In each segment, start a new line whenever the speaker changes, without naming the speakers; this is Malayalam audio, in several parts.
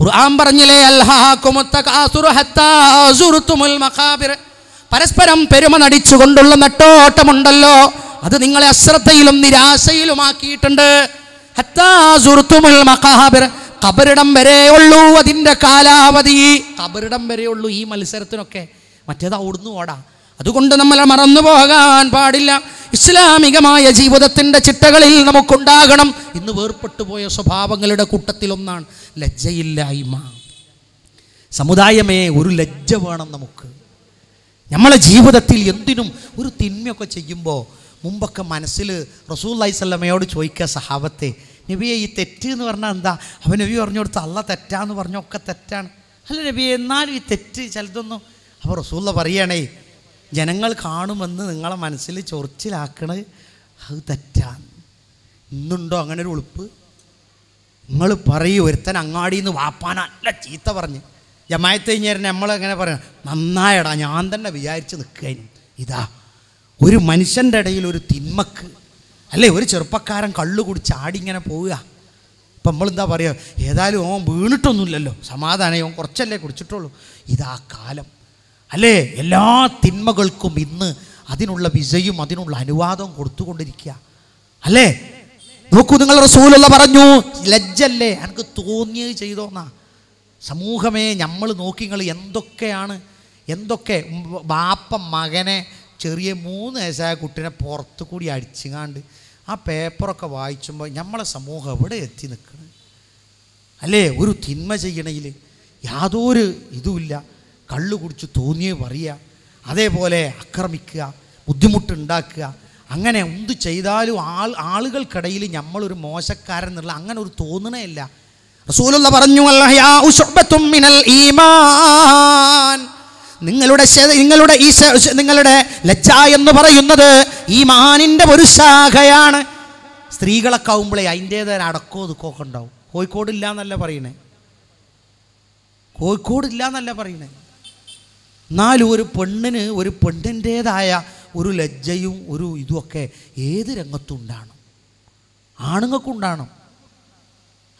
ഖുർആൻ പറഞ്ഞില്ലേ പരസ്പരം പെരുമ നടിച്ചുകൊണ്ടുള്ള നെട്ടോട്ടമുണ്ടല്ലോ. അത് നിങ്ങളെ അശ്രദ്ധയിലും നിരാശയിലുമാക്കിയിട്ടുണ്ട്. കബറിടം ഉള്ളൂ അതിന്റെ കാലാവധി. കബറിടം വരെ ഉള്ളൂ ഈ മത്സരത്തിനൊക്കെ. മറ്റേത് അവിടുന്ന് ഓടാ. അതുകൊണ്ട് നമ്മൾ മറന്നു പോകാൻ പാടില്ല. ഇസ്ലാമികമായ ജീവിതത്തിന്റെ ചിട്ടകളിൽ നമുക്കുണ്ടാകണം. ഇന്ന് വേർപെട്ടു പോയ സ്വഭാവങ്ങളുടെ കൂട്ടത്തിലൊന്നാണ് ലജ്ജയില്ലായ്മ. സമുദായമേ ഒരു ലജ്ജ വേണം നമുക്ക്. നമ്മളെ ജീവിതത്തിൽ എന്തിനും ഒരു തിന്മയൊക്കെ ചെയ്യുമ്പോൾ മുമ്പൊക്കെ മനസ്സിൽ റസൂല്ലായി സല്ലമ്മയോട് ചോദിക്കുക സഹാബത്തെ നബിയെ ഈ തെറ്റ് എന്ന് പറഞ്ഞാൽ എന്താ? അവൻ നബി പറഞ്ഞു കൊടുത്ത അല്ല തെറ്റാന്ന് പറഞ്ഞൊക്കെ തെറ്റാണ്. അല്ല നബിയെ എന്നാലും ഈ തെറ്റ് ചിലതൊന്നും അപ്പോൾ റസൂല്ല പറയണേ ജനങ്ങൾ കാണുമെന്ന് നിങ്ങളെ മനസ്സിൽ ചൊറിച്ചിലാക്കണത് അത് തെറ്റാണ് ഇന്നുണ്ടോ അങ്ങനെ ഒരു ഉളുപ്പ്? നിങ്ങൾ പറയൂ ഒരുത്തൻ അങ്ങാടിയിൽ നിന്ന് വാപ്പാൻ അല്ല ചീത്ത പറഞ്ഞ്. ജമായത്ത് കഴിഞ്ഞാൽ നമ്മളെങ്ങനെ പറയണം? നന്നായടാ ഞാൻ തന്നെ വിചാരിച്ച് നിൽക്കുകയും ഇതാ ഒരു മനുഷ്യന്റെ ഇടയിൽ ഒരു തിന്മക്ക് അല്ലേ ഒരു ചെറുപ്പക്കാരൻ കള്ളു കുടിച്ച് ആടി ഇങ്ങനെ പോവുക. അപ്പം നമ്മളെന്താ പറയുക? ഏതായാലും ഓൻ വീണിട്ടൊന്നുമില്ലല്ലോ. സമാധാനം ഓൻ കുറച്ചല്ലേ കുടിച്ചിട്ടുള്ളൂ. ഇതാ കാലം. അല്ലേ? എല്ലാ തിന്മകൾക്കും ഇന്ന് അതിനുള്ള വിജയും അതിനുള്ള അനുവാദവും കൊടുത്തുകൊണ്ടിരിക്കുക. അല്ലേ? നോക്കൂ നിങ്ങൾ റസൂലുള്ള പറഞ്ഞു ലജ്ജല്ലേ എനിക്ക് തോന്നിയത് ചെയ്തോന്നാ. സമൂഹമേ നമ്മൾ നോക്കി നിങ്ങൾ എന്തൊക്കെയാണ് എന്തൊക്കെ? ബാപ്പ മകനെ ചെറിയ മൂന്ന് വയസ്സായ കുട്ടീനെ പുറത്ത് കൂടി അടിച്ചുകാണ്ട് ആ പേപ്പറൊക്കെ വായിച്ചുമ്പോൾ നമ്മളെ സമൂഹം എവിടെ എത്തി നിൽക്കുന്നത് അല്ലേ? ഒരു തിന്മ ചെയ്യണയിൽ യാതൊരു ഇതുമില്ല. കള്ളു കുടിച്ച് തോന്നിയേ പറയുക അതേപോലെ ആക്രമിക്കുക ബുദ്ധിമുട്ടുണ്ടാക്കുക അങ്ങനെ എന്ത് ചെയ്താലും ആൾ ആളുകൾക്കിടയിൽ നമ്മളൊരു മോശക്കാരൻ എന്നുള്ള അങ്ങനെ ഒരു തോന്നണേയില്ല. റസൂലുള്ള പറഞ്ഞു മിനൽ ഈമാൻ. നിങ്ങളുടെ നിങ്ങളുടെ ഈ നിങ്ങളുടെ ലജ്ജ എന്ന് പറയുന്നത് ഈ മാനിന്റെ ഒരു ശാഖയാണ്. സ്ത്രീകളൊക്കെ ആവുമ്പോഴേ അതിന്റേതായ അടക്കോ ഒതുക്കമൊക്കെ ഉണ്ടാവും. കോഴിക്കോട് ഇല്ല എന്നല്ല പറയണേ. കോഴിക്കോട് ഇല്ല എന്നല്ല പറയണേ. എന്നാലും ഒരു പെണ്ണിന് ഒരു പെണ്ണിന്റേതായ ഒരു ലജ്ജയും ഒരു ഇതുമൊക്കെ ഏത് രംഗത്തും ഉണ്ടാകണം. ആണുങ്ങൾക്കും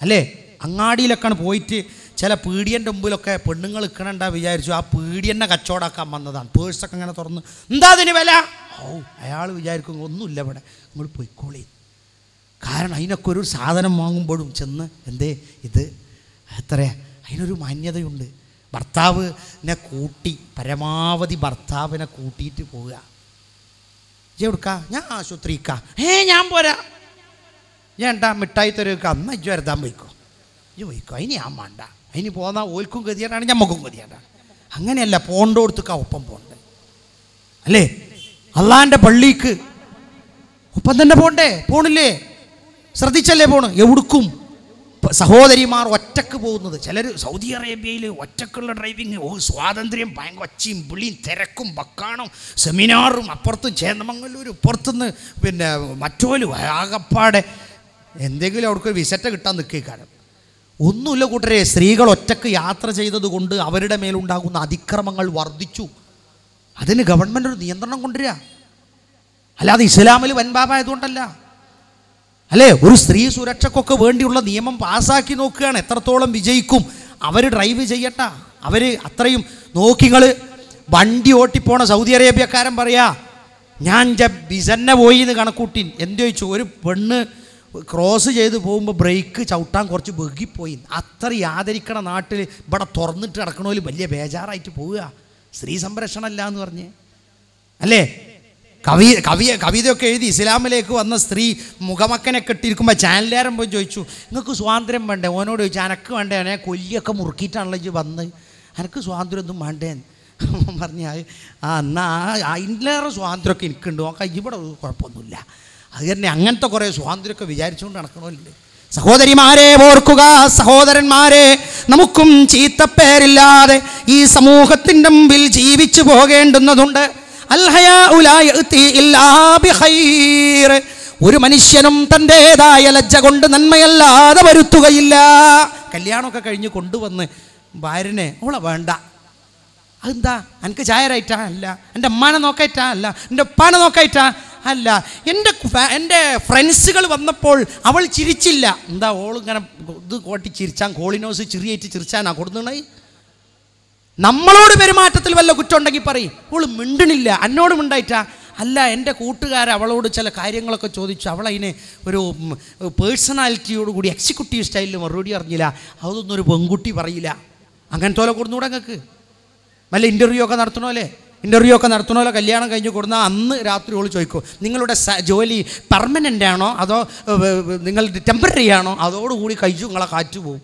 അല്ലേ? അങ്ങാടിയിലൊക്കെയാണ് പോയിട്ട് ചില പീടിയന്റെ മുമ്പിലൊക്കെ പെണ്ണുങ്ങൾ നിൽക്കണണ്ട വിചാരിച്ചു. ആ പീടിയന്നെ കച്ചവടാക്കാൻ വന്നതാണ്. പേഴ്സൊക്കെ ഇങ്ങനെ തുറന്ന് എന്താ അതിന് വില? ഓ അയാൾ വിചാരിക്കും ഒന്നുമില്ല ഇവിടെ. നിങ്ങൾ പൊയ്ക്കോളി. കാരണം അതിനൊക്കെ ഒരു സാധനം വാങ്ങുമ്പോഴും ചെന്ന് എന്തേ ഇത്? എത്രയാ? അതിനൊരു മാന്യതയുണ്ട്. ഭർത്താവിനെ കൂട്ടി പരമാവധി ഭർത്താവിനെ കൂട്ടിയിട്ട് പോവുക. ഇജ്ജ് എവിടുക്കാ? ഞാൻ ആശുപത്രിക്ക. ഏ ഞാൻ പോരാ. ഞാൻ എന്താ മിഠായി തരുക? അന്ന് ഇജ്ജ് വരുതാൻ പോയിക്കോ. ഇജ്ജ് പോയിക്കോ. അതിന് ഞാൻ വേണ്ട. അതിന് പോന്നാൽ ഓൽക്കും ഗതിയായിട്ടാണ് ഞമ്മക്കും ഗതിയായിട്ടാണ് അങ്ങനെയല്ല പോണ്ടോടത്തേക്കാ ഒപ്പം പോണ്ടേ. അല്ലേ? അള്ളാന്റെ പള്ളിക്ക് ഒപ്പം തന്നെ പോണ്ടേ? പോണില്ലേ? ശ്രദ്ധിച്ചല്ലേ പോണ്? എവിടുക്കും? സഹോദരിമാർ ഒറ്റയ്ക്ക് പോകുന്നത്. ചിലർ സൗദി അറേബ്യയിൽ ഒറ്റക്കുള്ള ഡ്രൈവിങ് ഓ സ്വാതന്ത്ര്യം ഭയങ്കര ഒച്ചയും പുളിയും തിരക്കും ബക്കാണും സെമിനാറും അപ്പുറത്തും ചേന്നമംഗലൂർ ഇപ്പുറത്തുനിന്ന് പിന്നെ മറ്റോലും ആകപ്പാടെ എന്തെങ്കിലും അവർക്ക് വിസറ്റ കിട്ടാൻ നിൽക്കേക്കാരം. ഒന്നുമില്ല കൂട്ടരെ സ്ത്രീകൾ ഒറ്റയ്ക്ക് യാത്ര ചെയ്തതുകൊണ്ട് അവരുടെ മേലുണ്ടാകുന്ന അതിക്രമങ്ങൾ വർദ്ധിച്ചു. അതിന് ഗവൺമെന്റ് ഒരു നിയന്ത്രണം കൊണ്ടുവരിക. അല്ലാതെ ഇസ്ലാമിൽ വൻപാപായതുകൊണ്ടല്ല അല്ലേ? ഒരു സ്ത്രീ സുരക്ഷക്കൊക്കെ വേണ്ടിയുള്ള നിയമം പാസ്സാക്കി നോക്കുകയാണ്. എത്രത്തോളം വിജയിക്കും? അവർ ഡ്രൈവ് ചെയ്യട്ട. അവർ അത്രയും നോക്കിങ്ങൾ വണ്ടി ഓട്ടിപ്പോണ സൗദി അറേബ്യക്കാരൻ പറയാ ഞാൻ ബിസന്നെ പോയി എന്ന് കണക്കൂട്ടി എന്ത് ചോദിച്ചു? ഒരു പെണ്ണ് ക്രോസ് ചെയ്ത് പോകുമ്പോൾ ബ്രേക്ക് ചവിട്ടാൻ കുറച്ച് ബെഗിപ്പോയി അത്ര ആദരിക്കണ നാട്ടിൽ ഇവിടെ തുറന്നിട്ട് കിടക്കണമെങ്കിൽ വലിയ ബേജാറായിട്ട് പോവുക. സ്ത്രീ സംരക്ഷണമല്ല എന്ന് പറഞ്ഞ്. അല്ലേ? കവി കവിയ കവിതയൊക്കെ എഴുതി ഇസ്ലാമിലേക്ക് വന്ന സ്ത്രീ മുഖമക്കനെ കെട്ടിയിരിക്കുമ്പോൾ ചാനലുകാരൻ പോയി ചോദിച്ചു നിങ്ങൾക്ക് സ്വാതന്ത്ര്യം വേണ്ടേ? ഓനോട് ചോദിച്ചു അനക്ക് വേണ്ടേ? അവനെ കൊല്ലിയൊക്കെ മുറുക്കിയിട്ടാണല്ലോ ഇജ്ജ് വന്ന്. അനക്ക് സ്വാതന്ത്ര്യം ഒന്നും വേണ്ടേ? പറഞ്ഞ ആ എന്നാ അതിലേറെ സ്വാതന്ത്ര്യമൊക്കെ എനിക്കുണ്ട്. നോക്കാം ഇവിടെ കുഴപ്പമൊന്നുമില്ല. അത് തന്നെ അങ്ങനത്തെ കുറേ സ്വാതന്ത്ര്യമൊക്കെ വിചാരിച്ചുകൊണ്ട് നടക്കണമല്ലേ സഹോദരിമാരെ ഓർക്കുക സഹോദരന്മാരെ നമുക്കും ചീത്തപ്പേരില്ലാതെ ഈ സമൂഹത്തിന്റെ മുമ്പിൽ ജീവിച്ചു പോകേണ്ടുന്നതുണ്ട്. ഒരു മനുഷ്യനും തന്റെതായ ലജ്ജ കൊണ്ട് നന്മയല്ലാതെ വരുത്തുകയില്ല. കല്യാണമൊക്കെ കഴിഞ്ഞ് കൊണ്ടുവന്ന് ഭാര്യനെ ഓള വേണ്ട. അതെന്താ? എനിക്ക് ചായരായിട്ടാ അല്ല. എന്റെ അമ്മാനെ നോക്കായിട്ടാ? അല്ല. എന്റെ ഉപ്പാനെ നോക്കായിട്ടാ? അല്ല. എന്റെ എന്റെ ഫ്രണ്ട്സുകൾ വന്നപ്പോൾ അവൾ ചിരിച്ചില്ല. എന്താ ഓളിങ്ങനെ ഇത് കോട്ടി ചിരിച്ചാൻ കോളിനോസ് ചിറിയേറ്റ് ചിരിച്ചാനാ കൊടുക്കണേ നമ്മളോട് പെരുമാറ്റത്തിൽ വല്ല കുറ്റമുണ്ടെങ്കിൽ പറയും. ഓൾ മിണ്ടണില്ല. എന്നോട് മിണ്ടായിട്ടാ? അല്ല എന്റെ കൂട്ടുകാർ അവളോട് ചില കാര്യങ്ങളൊക്കെ ചോദിച്ചു. അവൾ അതിന് ഒരു പേഴ്സണാലിറ്റിയോട് കൂടി എക്സിക്യൂട്ടീവ് സ്റ്റൈലിൽ മറുപടി അറിഞ്ഞില്ല അതൊന്നും ഒരു പെൺകുട്ടി പറയില്ല. അങ്ങനത്തെ പോലെ കൊടുന്നൂടെ നിങ്ങൾക്ക് വല്ല ഇന്റർവ്യൂ ഒക്കെ നടത്തണോല്ലേ ഇന്റർവ്യൂ ഒക്കെ നടത്തണമല്ലോ കല്യാണം കഴിഞ്ഞ് കൊടുന്ന അന്ന് രാത്രി ഓൾ ചോദിക്കും നിങ്ങളുടെ ജോലി പെർമനന്റ് ആണോ? അതോ നിങ്ങൾ ടെമ്പററി ആണോ? അതോടുകൂടി കഴിച്ചു നിങ്ങളെ കാറ്റ് പോകും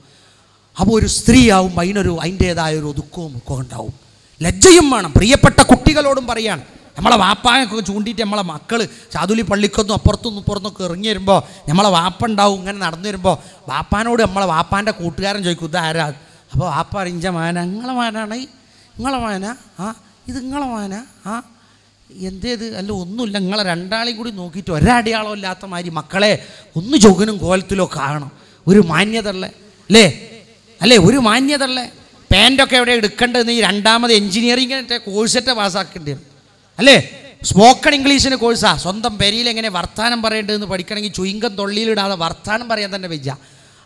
അപ്പോൾ ഒരു സ്ത്രീയാവും അതിനൊരു അതിന്റേതായ ഒരു ഒതുക്കവും ഒക്കെ ഉണ്ടാവും. ലജ്ജയും വേണം. പ്രിയപ്പെട്ട കുട്ടികളോടും പറയാണ്. നമ്മളെ വാപ്പായൊക്കെ ചൂണ്ടിയിട്ട് നമ്മളെ മക്കൾ ചാതുലി പള്ളിക്കൊന്നും അപ്പുറത്തുനിന്നും ഇപ്പുറത്തൊക്കെ ഇറങ്ങി വരുമ്പോൾ നമ്മളെ വാപ്പ ഉണ്ടാവും ഇങ്ങനെ നടന്നു വരുമ്പോൾ വാപ്പാനോട് നമ്മളെ വാപ്പാന്റെ കൂട്ടുകാരൻ ചോദിക്കും ഇതാരാ അപ്പോൾ വാപ്പ അറിഞ്ഞ മാന. നിങ്ങളെ മാനാണ്? ഇങ്ങളെ മാന? ആ ഇത് നിങ്ങളെ മാന? ആ എന്തേത് അല്ല ഒന്നുമില്ല. നിങ്ങളെ രണ്ടാളെയും കൂടി നോക്കിയിട്ട് ഒരടയാളം ഇല്ലാത്ത മാതിരി മക്കളെ ഒന്ന് ചൊകിനും കോലത്തിലോ കാണണം ഒരു മാന്യതല്ലേ അല്ലേ? അല്ലേ ഒരു മാന്യതല്ലേ? പാന്റൊക്കെ എവിടെ എടുക്കേണ്ടതെന്ന് ഈ രണ്ടാമത് എഞ്ചിനീയറിംഗ് കോഴ്സൊക്കെ പാസ്സാക്കേണ്ടി വരും. അല്ലേ? സ്പോക്കൺ ഇംഗ്ലീഷിന് കോഴ്സാ. സ്വന്തം പെരിയിൽ എങ്ങനെ വർത്താനം പറയേണ്ടതെന്ന് പഠിക്കണമെങ്കിൽ ചുയിങ്കം തൊള്ളിയിലിടാതെ വർത്താനം പറയാൻ തന്നെ വെച്ച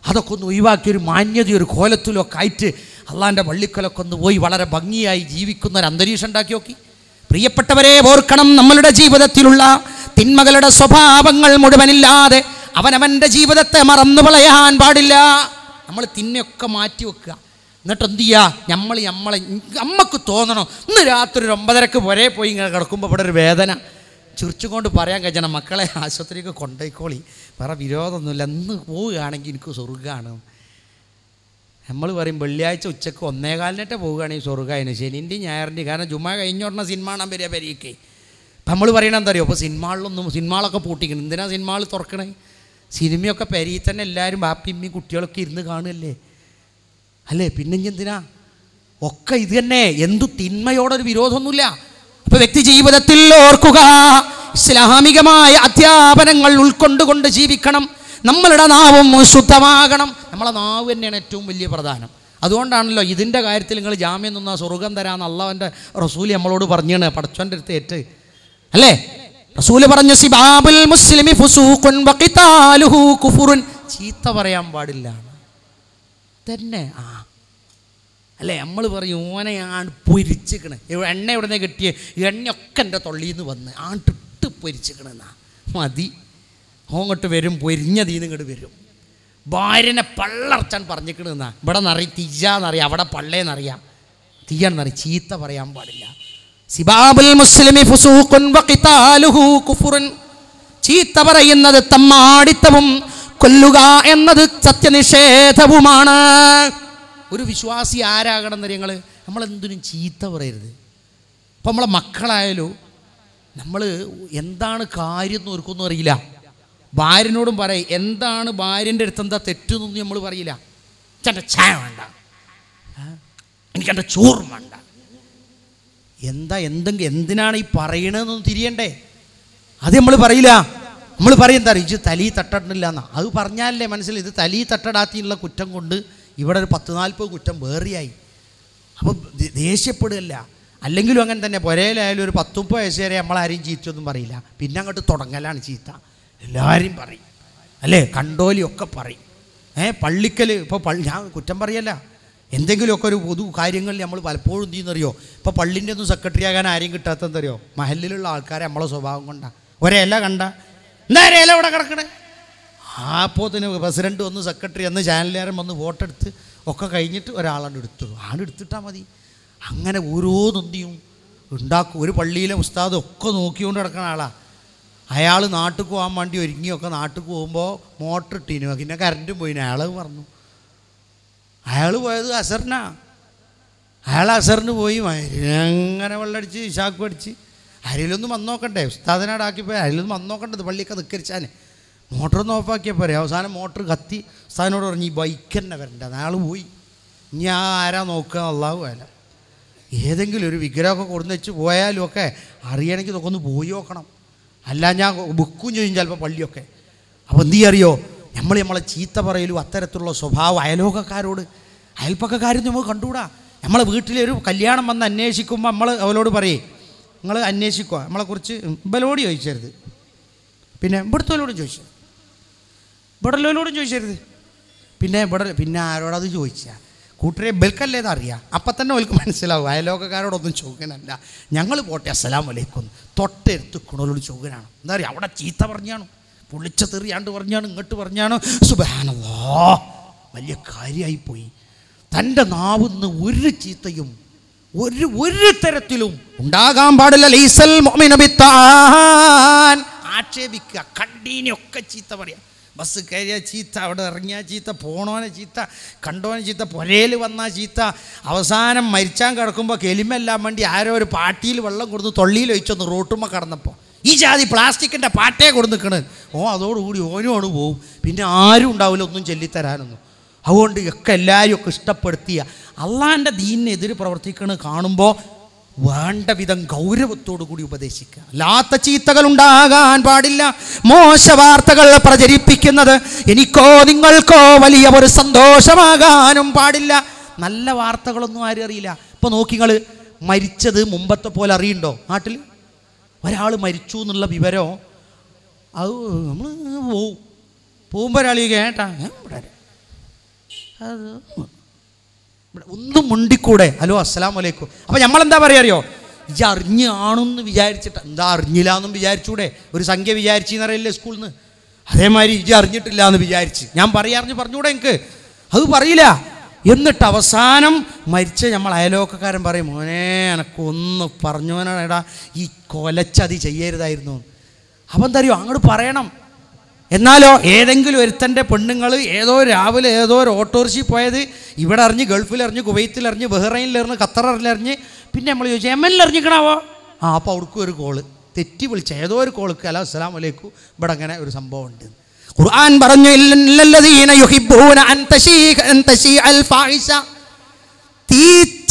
അതൊക്കെ ഒന്ന് ഒഴിവാക്കി ഒരു മാന്യത ഒരു കോലത്തിലൊക്കെ ആയിട്ട് അള്ളാന്റെ പള്ളിക്കലൊക്കെ ഒന്ന് പോയി വളരെ ഭംഗിയായി ജീവിക്കുന്ന ഒരു അന്തരീക്ഷം ഉണ്ടാക്കി നോക്കി. പ്രിയപ്പെട്ടവരെ ഓർക്കണം നമ്മളുടെ ജീവിതത്തിലുള്ള തിന്മകളുടെ സ്വഭാവങ്ങൾ മുഴുവനില്ലാതെ അവനവന്റെ ജീവിതത്തെ മറന്നു കളയാൻ പാടില്ല. നമ്മൾ തിന്നൊക്കെ മാറ്റി വെക്കുക. എന്നിട്ട് എന്ത് ചെയ്യുക നമ്മൾ നമ്മളെ നമ്മൾക്ക് തോന്നണം. ഇന്ന് രാത്രി ഒരു ഒമ്പതരക്ക് വരെ പോയി ഇങ്ങനെ കിടക്കുമ്പോൾ ഇവിടെ ഒരു വേദന. ചിരിച്ചുകൊണ്ട് പറയാൻ കഴിയണം. മക്കളെ ആശുപത്രിക്ക് കൊണ്ടുപോയിക്കോളി വേറെ വിരോധമൊന്നുമില്ല. ഇന്ന് പോവുകയാണെങ്കിൽ എനിക്ക് സ്വർഗമാണ് നമ്മൾ പറയും വെള്ളിയാഴ്ച ഉച്ചയ്ക്ക് ഒന്നേകാലിനിട്ട് പോവുകയാണെങ്കിൽ സ്വർഗമായിരുന്നു ശനിന്റെയും ഞായറിന്റെയും കാരണം ജുമാ കഴിഞ്ഞോടണ സിനിമ കാണാൻ വരിക പെരിയൊക്കെ അപ്പം നമ്മൾ പറയണത് എന്താ അപ്പോൾ സിനിമകളിലൊന്നും സിനിമകളൊക്കെ പൂട്ടിക്കണം. എന്തിനാണ് സിനിമകൾ തുറക്കണേ? സിനിമയൊക്കെ പെരിയിൽ തന്നെ എല്ലാവരും ബാപ്പിയമ്മയും കുട്ടികളൊക്കെ ഇരുന്ന് കാണുമല്ലേ അല്ലേ? പിന്നെ എന്തിനാ? ഒക്കെ ഇത് തന്നെ. എന്തു തിന്മയോടൊരു വിരോധമൊന്നുമില്ല. അപ്പൊ വ്യക്തി ജീവിതത്തിൽ ഓർക്കുക ഇസ്ലാമികമായ അധ്യാപനങ്ങൾ ഉൾക്കൊണ്ടുകൊണ്ട് ജീവിക്കണം. നമ്മളുടെ നാവും ശുദ്ധമാകണം. നമ്മളെ നാവ് തന്നെയാണ് ഏറ്റവും വലിയ പ്രധാനം. അതുകൊണ്ടാണല്ലോ ഇതിന്റെ കാര്യത്തിൽ നിങ്ങൾ ജാമ്യം നിന്നാ സ്വർഗം തരാമെന്ന് അള്ളാഹന്റെ റസൂലി നമ്മളോട് പറഞ്ഞാണ് പടച്ചോന്റെ അടുത്ത് ഏറ്റ് അല്ലേ? റസൂൽ പറഞ്ഞു സിബാബുൽ മുസ്ലിമി ഫുസൂഖുൻ വഖിതാലുഹു കുഫുറുൻ. ചീത്ത പറയാൻ പാടില്ല. തന്നെ. ആ. അല്ലേ നമ്മൾ പറയും ഓനെയാണ് പൊരിച്ചിക്കണ്. എണ്ണ എവിടെ നിന്ന് കിട്ടിയ? എണ്ണയൊക്കെ എന്റെ തൊള്ളിയിൽ നിന്ന് വന്ന് ആണ്ടിട്ട് പൊരിച്ചിക്കണെന്നാ മതി. ഓങ്ങോട്ട് വരും പൊരിഞ്ഞതീന്ന് ഇങ്ങോട്ട് വരും. ഭാര്യനെ പള്ളർച്ചാൻ പറഞ്ഞിക്കണെന്നാ ഇവിടെ നിറയും തീയാന്നറിയാം അവിടെ പള്ളേന്നറിയാം. തീയാണെന്നറിയാം ചീത്ത പറയാൻ പാടില്ല. സിബാബുൽ മുസ്ലിമി ഫുസൂഖുൻ വഖിതാലുഹു കുഫുറുൻ. ചീത്ത പറയുന്നത് തമ്മാടിത്തവും കൊല്ലുക എന്നത് സത്യനിഷേധവുമാണ്. ഒരു വിശ്വാസി ആരാകണം എന്ന് ഞങ്ങൾ നമ്മൾ എന്തിനും ചീത്ത പറയരുത്. ഇപ്പം നമ്മളെ മക്കളായാലും നമ്മൾ എന്താണ് കാര്യം എന്ന് ഓർക്കൊന്നും അറിയില്ല. ഭാര്യനോടും പറയും എന്താണ് ഭാര്യന്റെ അടുത്ത് എന്താ തെറ്റെന്നൊന്നും നമ്മൾ പറയില്ല. ചേട്ടൻ ചായ വേണ്ട. എനിക്കെന്റെ ചോറും വേണ്ട. എന്താ എന്തെങ്കിലും എന്തിനാണ് ഈ പറയണതെന്നൊന്നും തിരിയണ്ടേ? അത് നമ്മൾ പറയില്ല. നമ്മൾ പറയും എന്താ ഇത് തലി തട്ടിടണില്ല എന്നാ അത് പറഞ്ഞാലല്ലേ മനസ്സിൽ ഇത് തലി തട്ടടാത്തിയുള്ള കുറ്റം കൊണ്ട് ഇവിടെ ഒരു പത്ത് നാൽപ്പത് കുറ്റം വേറിയായി. അപ്പോൾ ദേഷ്യപ്പെടുകയല്ല. അല്ലെങ്കിലും അങ്ങനെ തന്നെ. പുരയിലായാലും ഒരു പത്ത് മുപ്പത് വയസ്സ് വരെ നമ്മളാരെയും ചീത്തയൊന്നും പറയില്ല. പിന്നെ അങ്ങോട്ട് തുടങ്ങലാണ് ചീത്ത. എല്ലാവരും പറയും. അല്ലേ? കണ്ടോലിയൊക്കെ പറയും. ഏ പള്ളിക്കൽ ഇപ്പോൾ പള്ളി ഞാൻ കുറ്റം പറയല്ല. എന്തെങ്കിലുമൊക്കെ ഒരു പൊതു കാര്യങ്ങളിൽ നമ്മൾ പലപ്പോഴും ചെയ്യുന്നറിയോ? ഇപ്പോൾ പള്ളിന്റെ ഒന്നും സെക്രട്ടറി ആകാൻ ആരെയും കിട്ടാത്തെന്തറിയോ മഹലിലുള്ള ആൾക്കാരെ നമ്മളെ സ്വഭാവം കൊണ്ടാണ് ഒരേല കണ്ട. എന്താ ഇല ഇവിടെ കിടക്കണേ? ആപ്പോത്തിന് പ്രസിഡന്റ് വന്ന് സെക്രട്ടറി വന്ന് ചാനലുകാരൻ വന്ന് വോട്ട് എടുത്ത് ഒക്കെ കഴിഞ്ഞിട്ട് ഒരാളാണ് എടുത്തു. ആണ് എടുത്തിട്ടാൽ മതി. അങ്ങനെ ഓരോന്നെന്തിയും ഉണ്ടാക്കും. ഒരു പള്ളിയിലെ ഉസ്താദ് ഒക്കെ നോക്കിക്കൊണ്ട് കിടക്കുന്ന ആളാണ് അയാൾ നാട്ടിൽ പോകാൻ വേണ്ടി ഒരുങ്ങിയൊക്കെ നാട്ടിൽ പോകുമ്പോൾ മോട്ടർ ഇട്ടീനു. പിന്നെ കറണ്ടും പോയിന്. അയാൾ പറഞ്ഞു അയാൾ പോയത് അസറിനാ. അയാൾ അസറിന് പോയി അങ്ങനെ വെള്ളടിച്ച് ഇഷാക്ക് അടിച്ച്. അരിലൊന്നും വന്ന് നോക്കണ്ടേ? ഉസ്താദിനാടാക്കി പോയി അരിയിലൊന്നും വന്ന് നോക്കണ്ടത് പള്ളിയൊക്കെ നിൽക്കരിച്ചാൻ മോട്ടറൊന്ന് ഓഫാക്കിയാൽ പോരെ. അവസാനം മോട്ടർ കത്തി ഉസ്താദിനോട് പറഞ്ഞു ഈ ബൈക്ക് തന്നെ വരണ്ട അയാൾ പോയി. ഇനി ആ ആരാ നോക്കുക അള്ളാഹു അല്ല ഏതെങ്കിലും ഒരു വിഗ്രഹമൊക്കെ കൊടുന്ന് വെച്ച് പോയാലും ഒക്കെ അറിയണമെങ്കിൽ ഇതൊക്കെ ഒന്ന് പോയി നോക്കണം. അല്ല ഞാൻ ബുക്കും ചെയ്യും ചിലപ്പോൾ പള്ളിയൊക്കെ. അപ്പോൾ എന്ത് അറിയോ? നമ്മൾ നമ്മളെ ചീത്ത പറയലും അത്തരത്തിലുള്ള സ്വഭാവം അയലോകക്കാരോട് അയൽപ്പക്കക്കാരും നമുക്ക് കണ്ടുകൂടാ. നമ്മളെ വീട്ടിലെ ഒരു കല്യാണം വന്ന് അന്വേഷിക്കുമ്പോൾ നമ്മൾ അവരോട് പറയേ നിങ്ങൾ അന്വേഷിക്കുക നമ്മളെക്കുറിച്ച് ബലോട് ചോദിച്ചരുത്. പിന്നെ ഇവിടുത്തോലോടും ചോദിച്ചു. ഇവിടെല്ലോലോടും ചോദിച്ചരുത്. പിന്നെ ഇവിടെ പിന്നെ ആരോടത് ചോദിച്ചാൽ കൂട്ടരെ ബൽക്കല്ലേ അറിയാം? അപ്പം തന്നെ അവൾക്ക് മനസ്സിലാവും. അയലോകക്കാരോടൊന്നും ചോദിക്കാനല്ല ഞങ്ങൾ പോട്ടെ അസ്സലാം വലൈക്കും തൊട്ടെടുത്ത് കുണലോട് ചോദിക്കാനാണ് എന്താ പറയുക അവിടെ ചീത്ത പറഞ്ഞാണ്. പൊള്ളിച്ച തെറിയാണ്ട് പറഞ്ഞാണ് ഇങ്ങോട്ട് പറഞ്ഞാണ്. സുബാനല്ലോ വലിയ കാര്യമായി പോയി തന്റെ നാവുന്ന് ഒരു ചീത്തയും ഒരു ഒരു തരത്തിലും ഉണ്ടാകാൻ പാടില്ല. ലൈസൽ. ആക്ഷേപിക്കുക. കണ്ടീനൊക്കെ ചീത്ത പറയാം. ബസ് കയറിയ ചീത്ത അവിടെ ഇറങ്ങിയ ചീത്ത പോണോനെ ചീത്ത കണ്ടോനെ ചീത്ത പുരയിൽ വന്ന ചീത്ത. അവസാനം മരിച്ചാൻ കിടക്കുമ്പോൾ കെലിമെല്ലാം വേണ്ടി ആരോ ഒരു പാട്ടിയിൽ വെള്ളം കൊടുത്ത് തൊള്ളിയിൽ ഒഴിച്ചൊന്ന് റോട്ടുമ്മ കടന്നപ്പോൾ ഈ ജാതി പ്ലാസ്റ്റിക്കിന്റെ പാട്ടേ കൊണ്ട് നിൽക്കണത് ഓ അതോടുകൂടി ഓനോട് പോവും. പിന്നെ ആരും ഉണ്ടാവില്ല ഒന്നും ചൊല്ലിത്തരാനൊന്നും. അതുകൊണ്ട് ഒക്കെ എല്ലാവരും ഒക്കെ ഇഷ്ടപ്പെടുത്തിയ അള്ളാന്റെ ദീനിനെതിരെ പ്രവർത്തിക്കണ കാണുമ്പോൾ വേണ്ട വിധം ഗൗരവത്തോടു കൂടി ഉപദേശിക്കുക. അല്ലാത്ത ചീത്തകൾ ഉണ്ടാകാൻ പാടില്ല. മോശ വാർത്തകൾ പ്രചരിപ്പിക്കുന്നത് എനിക്കോ നിങ്ങൾക്കോ വലിയ ഒരു സന്തോഷമാകാനും പാടില്ല. നല്ല വാർത്തകളൊന്നും ആരും അറിയില്ല. ഇപ്പോൾ നോക്കിങ്ങൾ മരിച്ചത് മുമ്പത്തെ പോലെ അറിയണ്ടോ നാട്ടിൽ ഒരാൾ മരിച്ചു എന്നുള്ള വിവരം അത് നമ്മൾ പോവും. പോകുമ്പോൾ ഒരാൾ കേട്ടാ. അത് ഒന്നും മുണ്ടിക്കൂടെ. ഹലോ അസ്സലാം വലൈക്കും അപ്പം നമ്മളെന്താ പറയുക അറിയോ? ഇജ് അറിഞ്ഞാണെന്ന് വിചാരിച്ചിട്ട് എന്താ അറിഞ്ഞില്ല എന്നും വിചാരിച്ചൂടെ? ഒരു സംഖ്യ വിചാരിച്ചെന്ന് അറിയില്ലേ സ്കൂളിൽ നിന്ന് അതേമാതിരി ഇജ് അറിഞ്ഞിട്ടില്ല എന്ന് വിചാരിച്ച്. ഞാൻ പറയാറിഞ്ഞ് പറഞ്ഞൂടെ എനിക്ക് അത് പറയില്ല. എന്നിട്ട് അവസാനം മരിച്ച നമ്മൾ അയലോക്കക്കാരൻ പറയും മോനെ എനക്കൊന്ന് പറഞ്ഞോനടാ ഈ കൊലച്ചതി ചെയ്യരുതായിരുന്നു. അപ്പം തരുമോ അങ്ങോട്ട് പറയണം. എന്നാലോ ഏതെങ്കിലും ഒരുത്തന്റെ പെണ്ണുങ്ങൾ ഏതോ രാവിലെ ഏതോ ഒരു ഓട്ടോറിക്ഷ പോയത് ഇവിടെ അറിഞ്ഞ് ബഹ്റൈനിൽ അറിഞ്ഞ് ഖത്തറിൽ അറിഞ്ഞ് പിന്നെ നമ്മൾ ചോദിച്ചു എം എൽ അറിഞ്ഞിക്കണാവോ? ആ അപ്പോൾ അവർക്കും ഒരു കോൾ. തെറ്റി വിളിച്ച ഏതോ ഒരു കോൾക്ക് അല്ല അസ്സലാം വലൈക്കും ഇവിടെ അങ്ങനെ ഒരു സംഭവം ഉണ്ട് ഖുർആൻ പറഞ്ഞു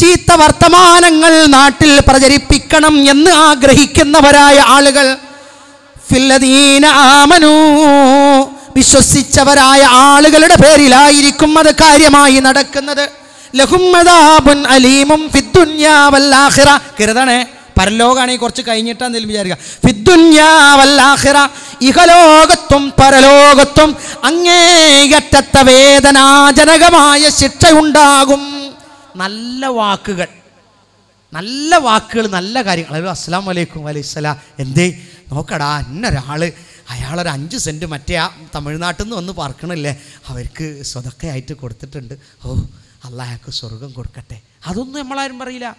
ചീത്ത വർത്തമാനങ്ങൾ നാട്ടിൽ പ്രചരിപ്പിക്കണം എന്ന് ആഗ്രഹിക്കുന്നവരായ ആളുകൾ ആമനൂ. വിശ്വസിച്ചവരായ ആളുകളുടെ പേരിലായിരിക്കും അത് കാര്യമായി നടക്കുന്നത്. അലീമും കരുതണേ പരലോകാണെങ്കിൽ കുറച്ച് കഴിഞ്ഞിട്ടാന്നെങ്കിലും വിചാരിക്കുക ഇഹലോകത്തും പരലോകത്തും അങ്ങേയറ്റത്തെ വേദനാജനകമായ ശിക്ഷയുണ്ടാകും. നല്ല വാക്കുകൾ. നല്ല വാക്കുകൾ നല്ല കാര്യങ്ങൾ. അയ്യോ അസ്സാം വലൈക്കും വലൈസ്സലാം എന്തേ? നോക്കടാ എന്നൊരാൾ അയാളൊരു അഞ്ച് സെന്റ് മറ്റേ ആ തമിഴ്നാട്ടിൽ നിന്ന് വന്ന് പാർക്കണില്ലേ? അവർക്ക് സ്വതക്കയായിട്ട് കൊടുത്തിട്ടുണ്ട്. ഓ അള്ളാഹക്ക് സ്വർഗം കൊടുക്കട്ടെ. അതൊന്നും നമ്മളാരും പറയില്ല.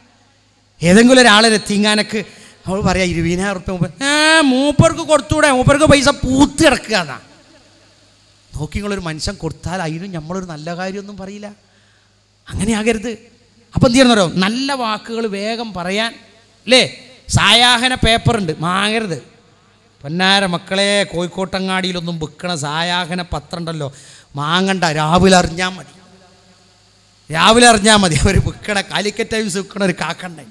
ഏതെങ്കിലും ഒരാളെ എത്തിങ്ങാനക്ക് അവൾ പറയാ ഇരുപതിനായിരം റുപ്യ മുമ്പ്. ഏ മൂപ്പർക്ക് കൊടുത്തൂടെ. മൂപ്പർക്ക് പൈസ പൂത്ത് കിടക്കുക എന്നാ. നോക്കി നിങ്ങളൊരു മനുഷ്യൻ കൊടുത്താൽ അതിനും നമ്മളൊരു നല്ല കാര്യമൊന്നും പറയില്ല. അങ്ങനെ ആകരുത്. അപ്പം എന്ത് ചെയ്യണമെന്നോ നല്ല വാക്കുകൾ വേഗം പറയാൻ അല്ലേ സായാഹന പേപ്പറുണ്ട് മാങ്ങരുത്. പൊന്നാര മക്കളെ കോഴിക്കോട്ടങ്ങാടിയിലൊന്നും വിൽക്കണ സായാഹന പത്രം ഉണ്ടല്ലോ. മാങ്ങണ്ട രാവിലെ അറിഞ്ഞാൽ മതി. രാവിലെ അറിഞ്ഞാൽ മതി. അവർ വിൽക്കണ കാലിക്കറ്റ് ടൈംസ് വിൽക്കണ ഒരു കാക്കണ്ടായി